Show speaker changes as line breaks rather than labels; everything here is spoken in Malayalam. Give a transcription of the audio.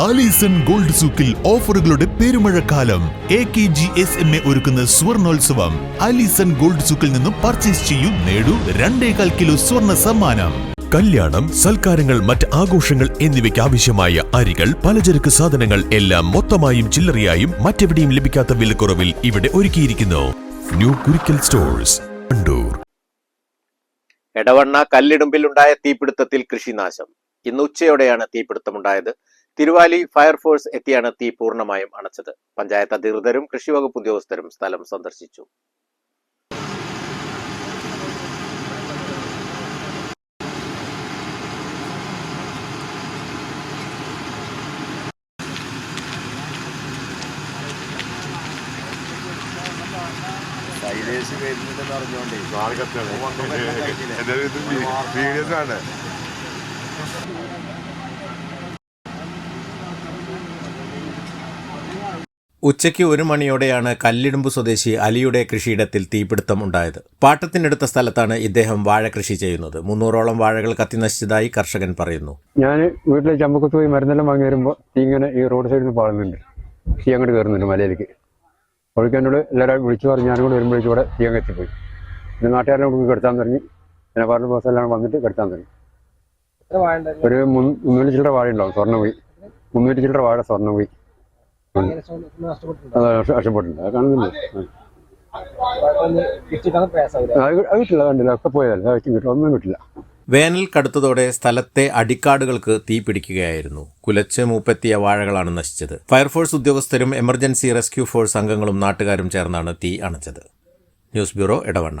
ആലീസൺ ഗോൾഡ് സൂക്കിൽ ഓഫറുകളുടെ പെരുമഴക്കാലം. A K G S M A ഒരുക്കുന്ന സ്വർണോത്സവം. ആലീസൺ ഗോൾഡ് സൂക്കിൽ നിന്നും പർച്ചേസ് ചെയ്യൂ നേടൂ രണ്ടേകാൽ കിലോ സ്വർണ സമ്മാനം. കല്യാണം സൽക്കാരങ്ങൾ മറ്റ് ആഘോഷങ്ങൾ എന്നിവയ്ക്ക് ആവശ്യമായ അരികൾ പലചരക്ക് സാധനങ്ങൾ എല്ലാം മൊത്തമായും ചില്ലറയായും മറ്റെവിടെയും ലഭിക്കാത്ത വിലക്കുറവിൽ ഇവിടെ ഒരുക്കിയിരിക്കുന്നു. ന്യൂ കുരിക്കൽ സ്റ്റോഴ്സ് കണ്ടൂർ
എടവണ്ണ കല്ലിടുമ്പിലുണ്ടായ തീപിടുത്തത്തിൽ കൃഷിനാശം. ഇന്ന് ഉച്ചയോടെയാണ് തീപിടുത്തമുണ്ടായത്. തിരുവാലി ഫയർഫോഴ്സ് എത്തിയാണ് തീ പൂർണമായും അണച്ചത്. പഞ്ചായത്ത് അധികൃതരും കൃഷിവകുപ്പ് ഉദ്യോഗസ്ഥരും സ്ഥലം സന്ദർശിച്ചു.
വരുന്നുണ്ടെന്ന് അറിഞ്ഞോണ്ടേ
ആണ്
ഉച്ചയ്ക്ക് ഒരു മണിയോടെയാണ് കല്ലിടുമ്പ് സ്വദേശി അലിയുടെ കൃഷിയിടത്തിൽ തീപിടുത്തം ഉണ്ടായത്. പാട്ടത്തിനടുത്ത സ്ഥലത്താണ് ഇദ്ദേഹം വാഴ കൃഷി ചെയ്യുന്നത്. മുന്നൂറോളം വാഴകൾ കത്തിനശിച്ചതായി കർഷകൻ പറയുന്നു.
ഞാൻ വീട്ടിലെ ചമ്പക്കത്ത് പോയി മരുന്നെല്ലാം വാങ്ങി വരുമ്പോൾ തീ ഇങ്ങനെ ഈ റോഡ് സൈഡിൽ നിന്ന് പാടുന്നുണ്ട് തീ അങ്ങോട്ട് കയറുന്നുണ്ട് മലയിലേക്ക്. അവൾക്ക് എന്നോട് എല്ലാവരും വിളിച്ചു പറഞ്ഞു ഞാനും കൂടെ വരുമ്പോഴേക്കും ഇവിടെ തീ അങ്ങ് എത്തിപ്പോയി. പിന്നെ നാട്ടുകാരെ നമുക്ക് കെടുത്താൻ തുടങ്ങി. പിന്നെ പറഞ്ഞ ദിവസം എല്ലാം വന്നിട്ട് കെടുത്താൻ തുടങ്ങി. ഒരു മുന്നൂ- മുന്നൂറ്റി ചില്ലറ വാഴ ഉണ്ടാവും. സ്വർണം പോയി. മുന്നൂറ്റി ചില്ലറ വാഴ സ്വർണം പോയി. നഷ്ടപ്പെട്ടിട്ടുണ്ട്. കാണുന്നില്ല? കിട്ടില്ല കണ്ടില്ല. ഒക്കെ പോയതല്ല? അത് കിട്ടില്ല ഒന്നും കിട്ടില്ല.
വേനൽ കടുത്തതോടെ സ്ഥലത്തെ അടിക്കാടുകൾക്ക് തീ പിടിക്കുകയായിരുന്നു. കുലച്ച് മൂപ്പെത്തിയ വാഴകളാണ് നശിച്ചത്. ഫയർഫോഴ്സ് ഉദ്യോഗസ്ഥരും എമർജൻസി റെസ്ക്യൂ ഫോഴ്സ് അംഗങ്ങളും നാട്ടുകാരും ചേർന്നാണ് തീ അണച്ചത്. News bureau Edavanna